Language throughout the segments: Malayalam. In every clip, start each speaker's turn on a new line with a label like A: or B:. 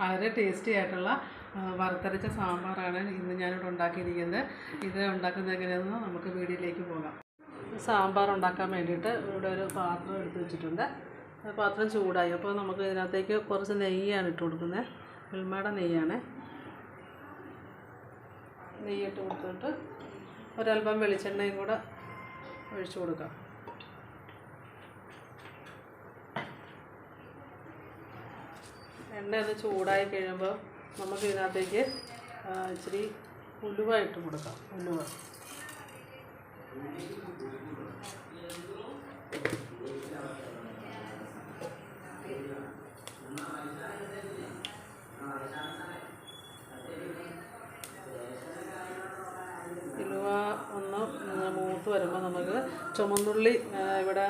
A: വളരെ ടേസ്റ്റി ആയിട്ടുള്ള വറുത്തരച്ച സാമ്പാറാണ് ഇന്ന് ഞാനിവിടെ ഉണ്ടാക്കിയിരിക്കുന്നത്. ഇത് ഉണ്ടാക്കുന്നത് എങ്ങനെയാണെന്ന് നമുക്ക് വീഡിയോയിലേക്ക് പോകാം. സാമ്പാർ ഉണ്ടാക്കാൻ വേണ്ടിയിട്ട് ഇവിടെ ഒരു പാത്രം എടുത്ത് വെച്ചിട്ടുണ്ട്. പാത്രം ചൂടായി. അപ്പോൾ നമുക്ക് ഇതിനകത്തേക്ക് കുറച്ച് നെയ്യാണ് ഇട്ട് കൊടുക്കുന്നത്. മിൽമയുടെ നെയ്യാണ്. നെയ്യിട്ട് കൊടുത്തിട്ട് ഒരല്പം വെളിച്ചെണ്ണയും കൂടെ ഒഴിച്ചു കൊടുക്കാം. എണ്ണ ഒന്ന് ചൂടായി കഴിയുമ്പോൾ നമുക്ക് ഇതിനകത്തേക്ക് ഇച്ചിരി ഉലുവ ഇട്ട് കൊടുക്കാം. ഉലുവ. ഉലുവ ഒന്ന് മൂത്ത് വരുമ്പോൾ നമുക്ക് ചുമന്നുള്ളി ഇവിടെ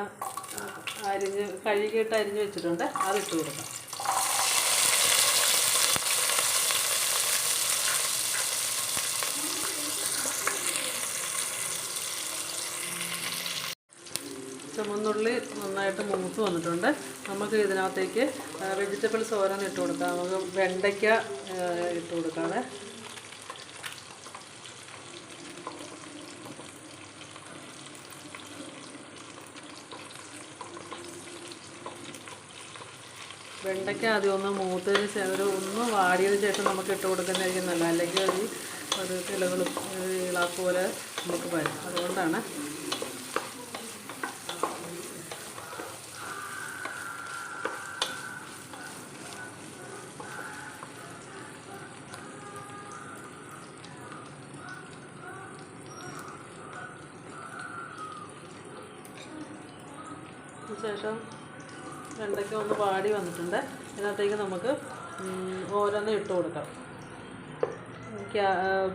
A: അരിഞ്ഞ് കഴുകിയിട്ട് അരിഞ്ഞ് വെച്ചിട്ടുണ്ട്. അതിട്ട് കൊടുക്കാം. ചുമന്നുള്ളി നന്നായിട്ട് മൂത്ത് വന്നിട്ടുണ്ട്. നമുക്ക് ഇതിനകത്തേക്ക് വെജിറ്റബിൾസ് ഓരോന്ന് ഇട്ട് കൊടുക്കാം. നമുക്ക് വെണ്ടയ്ക്ക ഇട്ട് കൊടുക്കാതെ വെണ്ടയ്ക്ക ആദ്യം ഒന്ന് മൂത്തതിന് ശേഷം ഒരു ഒന്ന് വാടിയതിന് ശേഷം നമുക്ക് ഇട്ട് കൊടുക്കുന്നതായിരിക്കും നല്ല അല്ലെങ്കിൽ ഒരു ഇലകളും ഇളാക്ക് പോലെ നമുക്ക് വരും. അതുകൊണ്ടാണ് ശേഷം വെണ്ടയ്ക്ക ഒന്ന് വാടി വന്നിട്ടുണ്ട്. ഇതിനകത്തേക്ക് നമുക്ക് ഓരോന്ന് ഇട്ട് കൊടുക്കാം.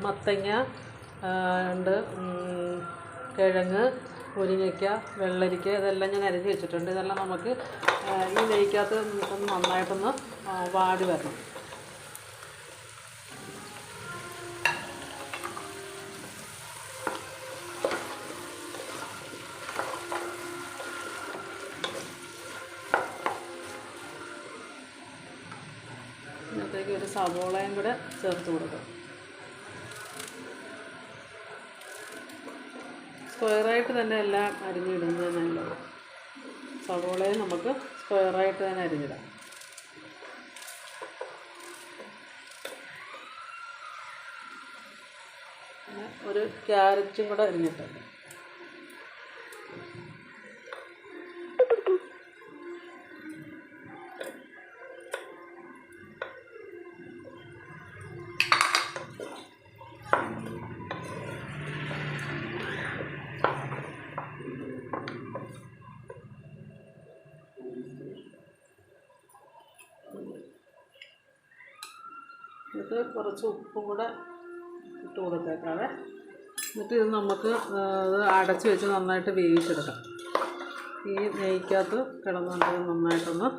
A: മത്തങ്ങ ഉണ്ട് കിഴങ്ങ് മുരിങ്ങയ്ക്ക വെള്ളരിക്ക ഇതെല്ലാം ഞാൻ അരിഞ്ഞ് വെച്ചിട്ടുണ്ട്. ഇതെല്ലാം നമുക്ക് ഈ നെയ്ക്കകത്ത് ഒന്ന് നന്നായിട്ടൊന്ന് വാടി വരണം. സവോളയും കൂടെ ചേർത്ത് കൊടുക്കും. സ്ക്വയറായിട്ട് തന്നെ എല്ലാം അരിഞ്ഞിടുന്നത് നല്ലത്. സവോളയും നമുക്ക് സ്ക്വയറായിട്ട് തന്നെ അരിഞ്ഞിടാം. ഒരു ക്യാരറ്റും കൂടെ അരിഞ്ഞിട്ടുണ്ട്. ഇത് കുറച്ച് ഉപ്പും കൂടെ ഇട്ട് കൊടുത്തേക്കാവേ. എന്നിട്ട് ഇത് നമുക്ക് ഇത് അടച്ച് വെച്ച് നന്നായിട്ട് വേവിച്ചെടുക്കാം. ഈ നെയ്ക്കകത്ത് കിടന്നുകൊണ്ട് നന്നായിട്ടൊന്ന്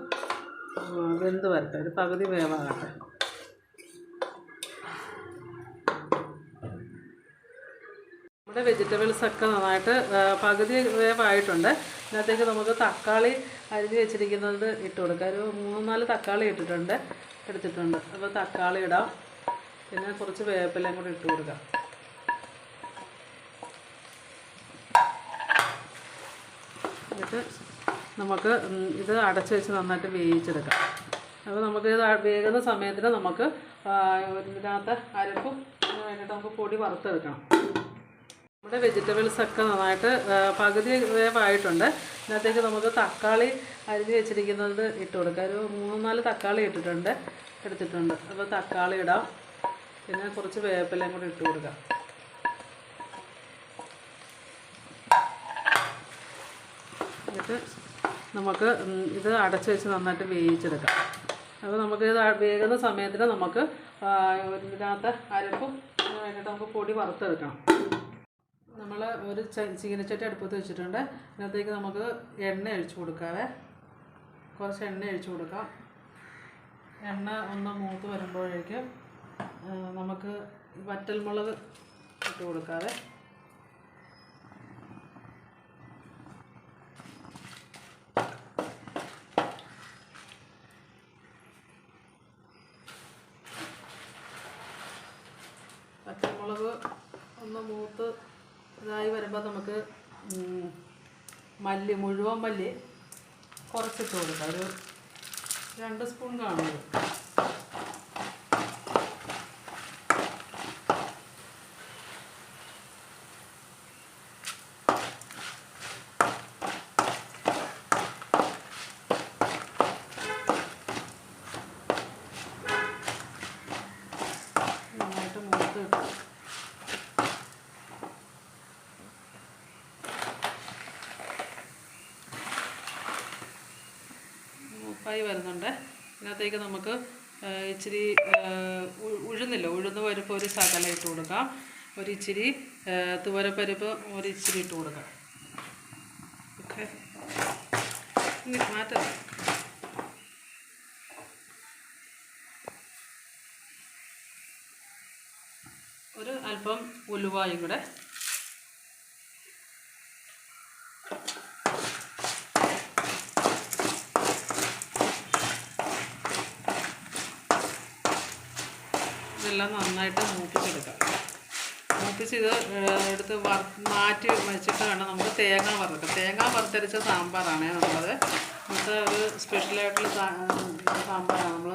A: വെന്ത് വരട്ടെ. ഒരു പകുതി വേവാകട്ടെ. നമ്മുടെ വെജിറ്റബിൾസ് ഒക്കെ നന്നായിട്ട് പകുതി വേവായിട്ടുണ്ട്. ഇതിനകത്തേക്ക് നമുക്ക് തക്കാളി അരിഞ്ഞ് വെച്ചിരിക്കുന്നത് ഇട്ട് കൊടുക്കാം. ഒരു മൂന്ന് നാല് തക്കാളി ഇട്ടിട്ടുണ്ട്. എടുത്തിട്ടുണ്ട്. അപ്പോൾ തക്കാളി ഇടാം. പിന്നെ കുറച്ച് വേപ്പിലയും കൂടി ഇട്ട് കൊടുക്കാം. എന്നിട്ട് നമുക്ക് ഇത് അടച്ച് വെച്ച് നന്നായിട്ട് വേവിച്ചെടുക്കാം. അപ്പോൾ നമുക്ക് ഇത് വേകുന്ന സമയത്തിന് നമുക്ക് ഇതിനകത്ത് അരപ്പും വേണ്ടിയിട്ട് നമുക്ക് പൊടി വറുത്തെടുക്കണം. നമ്മുടെ വെജിറ്റബിൾസ് ഒക്കെ നന്നായിട്ട് പകുതി വേവായിട്ടുണ്ട്. ഇതിനകത്തേക്ക് നമുക്ക് തക്കാളി അരിഞ്ഞ് വെച്ചിരിക്കുന്നത് ഇട്ട് കൊടുക്കാം. ഒരു മൂന്ന് നാല് തക്കാളി ഇട്ടിട്ടുണ്ട് എടുത്തിട്ടുണ്ട്. അപ്പോൾ തക്കാളി ഇടാം. പിന്നെ കുറച്ച് വേപ്പിലയും കൂടി ഇട്ട് കൊടുക്കാം. എന്നിട്ട് നമുക്ക് ഇത് അടച്ച് വെച്ച് നന്നായിട്ട് വേവിച്ചെടുക്കാം. അപ്പോൾ നമുക്ക് ഇത് വേകുന്ന സമയത്തിന് നമുക്ക് ഇതിനകത്ത് അരപ്പും വേണ്ടിയിട്ട് നമുക്ക് പൊടി വറുത്തെടുക്കണം. നമ്മൾ ഒരു ചീനച്ചട്ടി അടുപ്പത്ത് വെച്ചിട്ടുണ്ട്. ഇതിനകത്തേക്ക് നമുക്ക് എണ്ണ ഒഴിച്ചു കൊടുക്കാവേ. കുറച്ച് എണ്ണ ഒഴിച്ചു കൊടുക്കാം. എണ്ണ ഒന്ന് മൂത്ത് വരുമ്പോഴേക്കും നമുക്ക് വറ്റൽമുളക് ഇട്ട് കൊടുക്കാവേ ഒന്ന് മൂത്ത് ഇതായി വരുമ്പോൾ നമുക്ക് മല്ലി മുഴുവൻ മല്ലി കുറച്ചിട്ട് കൊടുക്കാം. ഒരു രണ്ട് സ്പൂൺ കാണുന്നത് നന്നായിട്ട് മൂത്ത് കിട്ടും മൂപ്പായി വരുന്നുണ്ട് ഇതിനകത്തേക്ക് നമുക്ക് ഇച്ചിരി ഉഴുന്നില്ല? ഉഴുന്ന് പരിപ്പ് ഒരു സകല ഇട്ട് കൊടുക്കാം. ഒരു ഇച്ചിരി ആ, തുവരപ്പരിപ്പ് ഒരു ഇച്ചിരി ഇട്ട് കൊടുക്കാം. ഓക്കെ. മാറ്റാം. ഒരു അല്പം ഉലുവായും കൂടെ ഇതെല്ലാം നന്നായിട്ട് മൂപ്പിച്ചെടുക്കാം. മൂപ്പിച്ച് ഇത് എടുത്ത് വറ മാറ്റി വെച്ചിട്ട് വേണം നമുക്ക് തേങ്ങ വറുക്കാം. തേങ്ങ വറുത്തരച്ച സാമ്പാറാണ് നമ്മളത്. ഇന്നത്തെ ഒരു സ്പെഷ്യലായിട്ടുള്ള സാമ്പാറാണ്. നമ്മൾ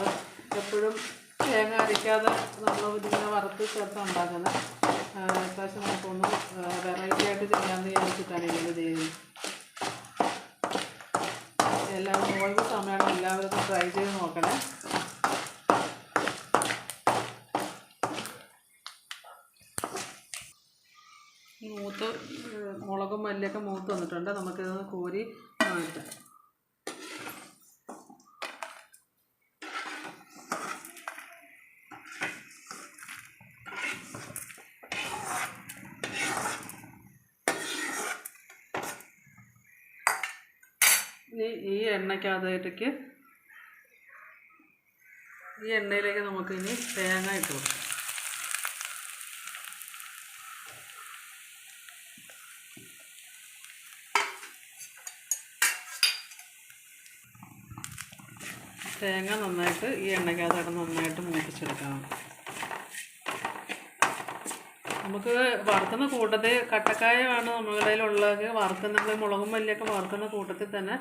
A: എപ്പോഴും തേങ്ങ അരിക്കാതെ നമ്മൾ ഇതിങ്ങനെ വറുത്ത് ചേർത്ത് ഉണ്ടാക്കുന്നത്. അത്യാവശ്യം നമുക്കൊന്ന് വെറൈറ്റി ആയിട്ട് ചെയ്യാമെന്ന് വിചാരിച്ചിട്ടാണ് ഇങ്ങനെ ചെയ്യുന്നത് എല്ലാവരും ഒഴിവ് സമയമാണ് എല്ലാവരും ട്രൈ ചെയ്ത് നോക്കണേ. മൂത്ത് മുളകും മല്ലിയൊക്കെ മൂത്ത് വന്നിട്ടുണ്ട്. നമുക്കിതൊന്ന് കോരി മാറ്റാം ഇനി ഈ എണ്ണയ്ക്കകത്തേക്ക് ഈ എണ്ണയിലേക്ക് നമുക്കിനി തേങ്ങ ഇട്ട് കൊടുക്കാം. തേങ്ങ നന്നായിട്ട് ഈ എണ്ണയ്ക്കകത്തോടെ നന്നായിട്ട് മൂപ്പിച്ചെടുക്കണം. നമുക്ക് വറുക്കുന്ന കൂട്ടത്തിൽ കട്ടക്കായമാണ് നമ്മുടെ കയ്യിലുള്ളത് വറുക്കുന്നത് മുളകും മല്ലിയൊക്കെ വറുക്കുന്ന കൂട്ടത്തിൽ തന്നെ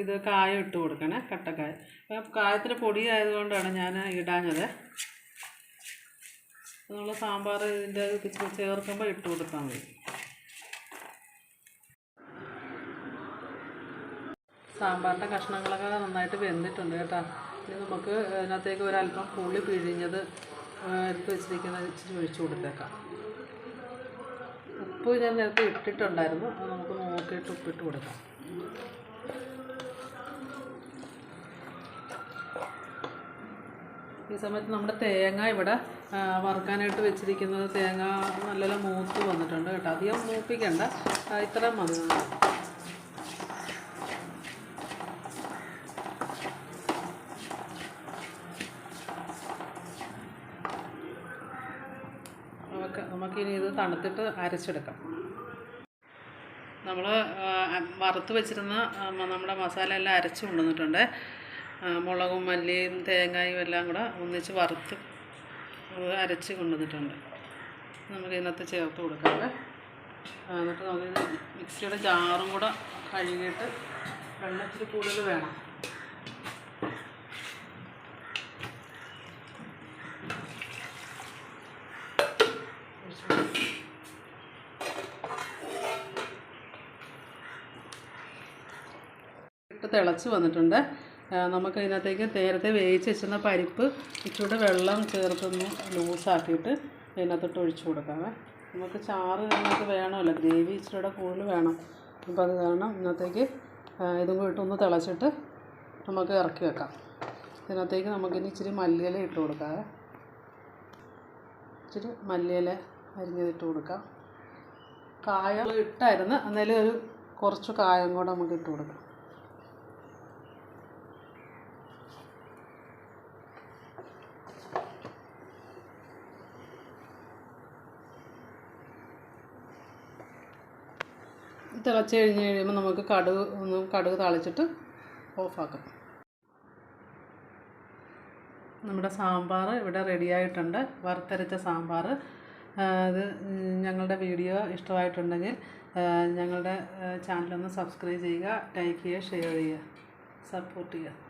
A: ഇത് കായം ഇട്ട് കൊടുക്കണേ കട്ടക്കായ. കായത്തിന് പൊടി ആയതുകൊണ്ടാണ് ഞാൻ ഇടാഞ്ഞത്. നമ്മൾ സാമ്പാർ ഇതിന്റെ ചേർക്കുമ്പോൾ ഇട്ട് കൊടുത്താൽ മതി. സാമ്പാറിന്റെ കഷ്ണങ്ങളൊക്കെ നന്നായിട്ട് വെന്തിട്ടുണ്ട് കേട്ടോ. ഇനി നമുക്ക് അതിനകത്തേക്ക് ഒരല്പം പുളി പിഴിഞ്ഞത് എടുത്ത് വെച്ചിരിക്കുന്നത് ഇച്ചിരി ഒഴിച്ചു കൊടുത്തേക്കാം. ഉപ്പ് ഞാൻ നേരത്തെ ഇട്ടിട്ടുണ്ടായിരുന്നു. അത് നമുക്ക് നോക്കിയിട്ട് ഉപ്പിട്ട് കൊടുക്കാം. ഈ സമയത്ത് നമ്മുടെ തേങ്ങ ഇവിടെ വറുക്കാനായിട്ട് വെച്ചിരിക്കുന്നത് തേങ്ങ നല്ല മൂത്ത് വന്നിട്ടുണ്ട് കേട്ടോ. അധികം മൂപ്പിക്കണ്ട. ഇത്രയും മതി നമുക്ക് നമുക്കിനി ഇത് തണുത്തിട്ട് അരച്ചെടുക്കാം. നമ്മൾ വറുത്ത് വെച്ചിരുന്ന നമ്മുടെ മസാല എല്ലാം അരച്ച് കൊണ്ടുവന്നിട്ടുണ്ട്. മുളകും മല്ലിയും തേങ്ങയും എല്ലാം കൂടെ ഒന്നിച്ച് വറുത്ത് അരച്ച് കൊണ്ടുവന്നിട്ടുണ്ട്. നമുക്ക് ഇതിനകത്ത് ചേർത്ത് കൊടുക്കാം എന്നിട്ട് നമുക്ക് മിക്സിയുടെ ജാറും കൂടെ കഴുകിയിട്ട് വെള്ളത്തിൽ കൂടുതൽ വേണം. തിളച്ച് വന്നിട്ടുണ്ട്. നമുക്ക് ഇതിനകത്തേക്ക് നേരത്തെ വേവിച്ച് വെച്ചിരുന്ന പരിപ്പ് ഇച്ചിരി വെള്ളം ചേർത്തൊന്ന് ലൂസാക്കിയിട്ട് ഇതിനകത്തോട്ട് ഒഴിച്ചു കൊടുക്കാമേ നമുക്ക് ചാറ് ഇതിനകത്ത് വേണമല്ലോ ഗ്രേവി ഇച്ചിരിയുടെ കൂടുതൽ വേണം. അപ്പോൾ അത് കാരണം ഇന്നത്തേക്ക് ഇതും കൂടി ഒന്ന് തിളച്ചിട്ട് നമുക്ക് ഇറക്കി വെക്കാം. ഇതിനകത്തേക്ക് നമുക്കിനി ഇച്ചിരി മല്ലിയില ഇട്ട് കൊടുക്കാമേ ഇച്ചിരി മല്ലിയില അരിഞ്ഞതിട്ട് കൊടുക്കാം. കായ ഇട്ടായിരുന്നു എന്നാലും ഒരു കുറച്ച് കായം കൂടെ നമുക്ക് ഇട്ട് കൊടുക്കാം. തിളച്ച് കഴിഞ്ഞ് കഴിയുമ്പോൾ നമുക്ക് കടുക് ഒന്ന് കടുക് താളിച്ചിട്ട് ഓഫാക്കാം. നമ്മുടെ സാമ്പാർ ഇവിടെ റെഡിയായിട്ടുണ്ട് വറുത്തരച്ച സാമ്പാർ. അത് ഞങ്ങളുടെ വീഡിയോ ഇഷ്ടമായിട്ടുണ്ടെങ്കിൽ ഞങ്ങളുടെ ചാനലൊന്ന് സബ്സ്ക്രൈബ് ചെയ്യുക ലൈക്ക് ചെയ്യുക ഷെയർ ചെയ്യുക സപ്പോർട്ട് ചെയ്യുക.